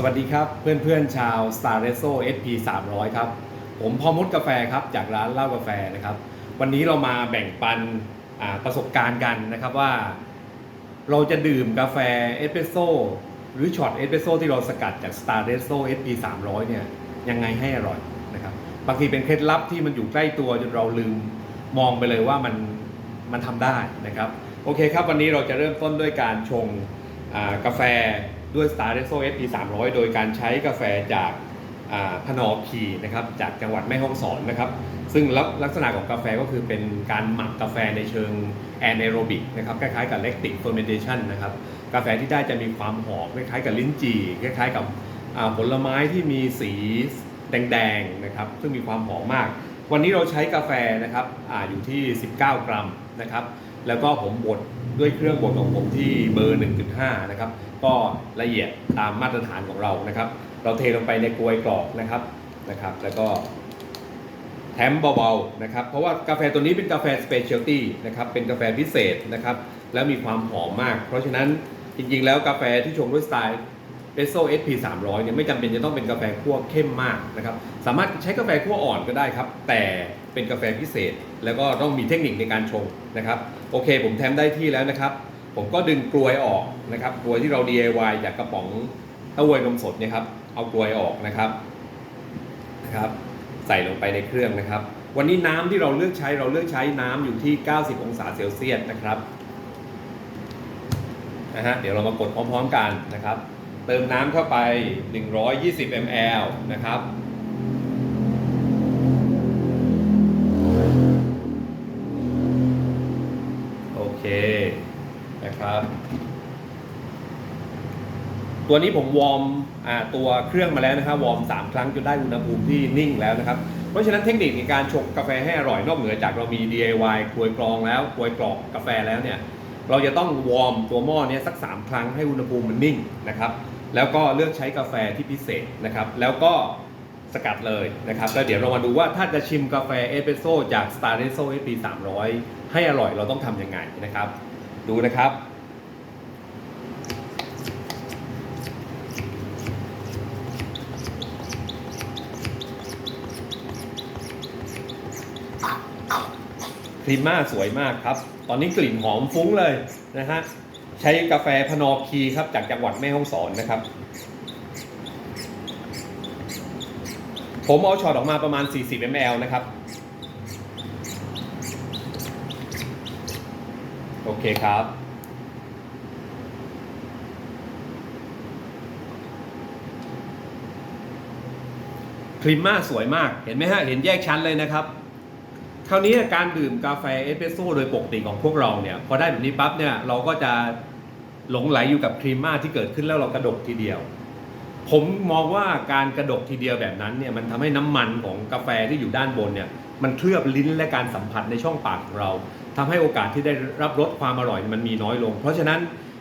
สวัสดีครับ เพื่อนๆชาว s t a r r e s o SP 300 ครับ ผมพอมดกาแฟครับ จากร้านเหล้ากาแฟนะครับ วันนี้เรามาแบ่งปันประสบการณ์กันนะครับว่า เราจะดื่มกาแฟเอสเปรสโซหรือช็อตเอสเปรสโซที่เราสกัดจาก s t a r r e s o SP 300 เนี่ยยังไงให้อร่อยนะครับบางทีเป็นเคล็ดลับที่มันอยู่ใกล้ตัวจนเราลืมมองไปเลยว่ามันมันทำได้นะครับ โอเคครับวันนี้เราจะเริ่มต้นด้วยการชงกาแฟ ด้วย s t a r r e s o SP 300 โดยการใช้กาแฟจากพนอคีนะครับจากจังหวัดแม่ฮ่องสอนนะครับ ซึ่งลักลักษณะของกาแฟก็คือเป็นการหมักกาแฟในเชิงแอนเอโรบิกนะครับคล้ายๆกับเล c ติกเฟอร์เมนเทชันนะครับกาแฟที่ได้จะมีความหอมคล้ายๆกับลิ้นจี่คล้ายๆกับผลไม้ที่มีสีแดงๆนะครับซึ่งมีความหอมมาก วันนี้เราใช้กาแฟนะครับออยู่ที่ 19 กรัมนะครับ แล้วก็ผมบดด้วยเครื่องบดของผมที่เบอร์ 1.5 นะครับ ก็ละเอียดตามมาตรฐานของเรานะครับ เราเทลงไปในกรวยกรอกนะครับนะครับ แล้วก็แถมเบาๆนะครับ เพราะว่ากาแฟตัวนี้เป็นกาแฟสเปเชียลตี้นะครับ เป็นกาแฟพิเศษนะครับ แล้วมีความหอมมาก เพราะฉะนั้นจริงๆ แล้วกาแฟที่ชงด้วยสไตล์เอสโซเอสพีสามร้อยเนี่ยไม่จำเป็นจะต้องเป็นกาแฟคั่วเข้มมากนะครับ สามารถใช้กาแฟคั่วอ่อนก็ได้ครับ แต่ เป็นกาแฟพิเศษ แล้วก็ต้องมีเทคนิคในการชงนะครับโอเค ผมแถมได้ที่แล้วนะครับ ผมก็ดึงกลวยออกนะครับกลวยที่เรา DIY จากกระป๋องเต้าหวยนมสดเนี่ยครับเอากลวยออกนะครับนะครับใส่ลงไปในเครื่องนะครับ วันนี้น้ำที่เราเลือกใช้เราเลือกใช้น้ำอยู่ที่ 90 องศาเซลเซียสนะครับนะฮะเดี๋ยวเรามากดพร้อมๆกันนะครับ เติมน้ำเข้าไป 120 ml นะครับ เคนะครับ ตัวนี้ผมวอร์มอ่าตัวเครื่องมาแล้วนะครับวอร์ม 3 ครั้งจนได้อุณหภูมิที่นิ่งแล้วนะครับ เพราะฉะนั้นเทคนิคในการชงกาแฟให้อร่อยนอกเหนือจากเรามี DIY กลวยกรองแล้วกลวยกรอกกาแฟแล้วเนี่ยเราจะต้องวอร์มตัวหม้อเนี้สัก 3 ครั้งให้อุณหภูมิมันนิ่งนะครับ แล้วก็เลือกใช้กาแฟที่พิเศษนะครับ แล้วก็ สกัดเลยนะครับแล้วเดี๋ยวเรามาดูว่าถ้าจะชิมกาแฟเอสเปรสโซ่จาก s t a r r e s o SP 300 ให้อร่อยเราต้องทำยังไงนะครับ ดูนะครับครีมม่าสวยมากครับ ตอนนี้กลิ่นหอมฟุ้งเลยนะฮะ ใช้กาแฟพนอคีครับจากจังหวัดแม่ฮ่องสอนนะครับ ผมเอาช็อตออกมาประมาณ 40 ml นะครับ โอเคครับ ครีมมาสวยมาก เห็นไหมฮะ เห็นแยกชั้นเลยนะครับ คราวนี้การดื่มกาแฟเอสเปรสโซ่โดยปกติของพวกเราเนี่ย พอได้แบบนี้ปั๊บเนี่ย เราก็จะหลงไหลอยู่กับครีมมาที่เกิดขึ้นแล้วเรากระดกทีเดียว ผมมองว่าการกระดกทีเดียวแบบนั้นเนี่ยมันทำให้น้ำมันของกาแฟที่อยู่ด้านบนเนี่ยมันเคลือบลิ้นและการสัมผัสในช่องปากของเราทำให้โอกาสที่ได้รับรสความอร่อยมันมีน้อยลง เพราะฉะนั้น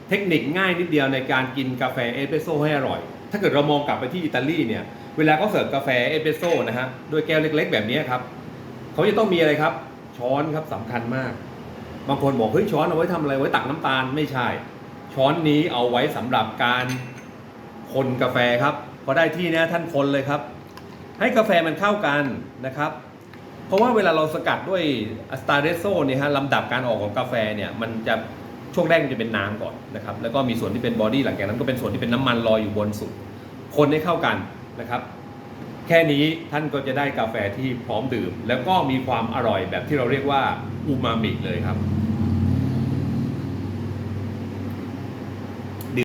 เทคนิคง่ายนิดเดียวในการกินกาแฟเอสเปรสโซ่ให้อร่อย ถ้าเกิดเรามองกลับไปที่อิตาลีเนี่ยเวลาเขาเสิร์ฟกาแฟเอสเปรสโซ่นะฮะด้วยแก้วเล็ก ๆ แบบนี้ครับเขาจะต้องมีอะไรครับ ช้อนครับสำคัญมาก บางคนบอกเฮ้ยช้อนเอาไว้ทำอะไรไว้ตักน้ำตาลไม่ใช่ ช้อนนี้เอาไว้สำหรับการ คนกาแฟครับพอได้ที่นี่ยท่านคนเลยครับ ให้กาแฟมันเข้ากันนะครับ เพราะว่าเวลาเราสกัดด้วยสตาร์เรโซเนี่ยฮะลำดับการออกของกาแฟเนี่ยมันจะช่วงแรกมันจะเป็นน้ำก่อนนะครับแล้วก็มีส่วนที่เป็นบอดี้หลังจากนั้นก็เป็นส่วนที่เป็นน้ำมันลอยอยู่บนสุด คนให้เข้ากันนะครับ แค่นี้ท่านก็จะได้กาแฟที่พร้อมดื่ม แล้วก็มีความอร่อยแบบที่เราเรียกว่าอูมามิเลยครับ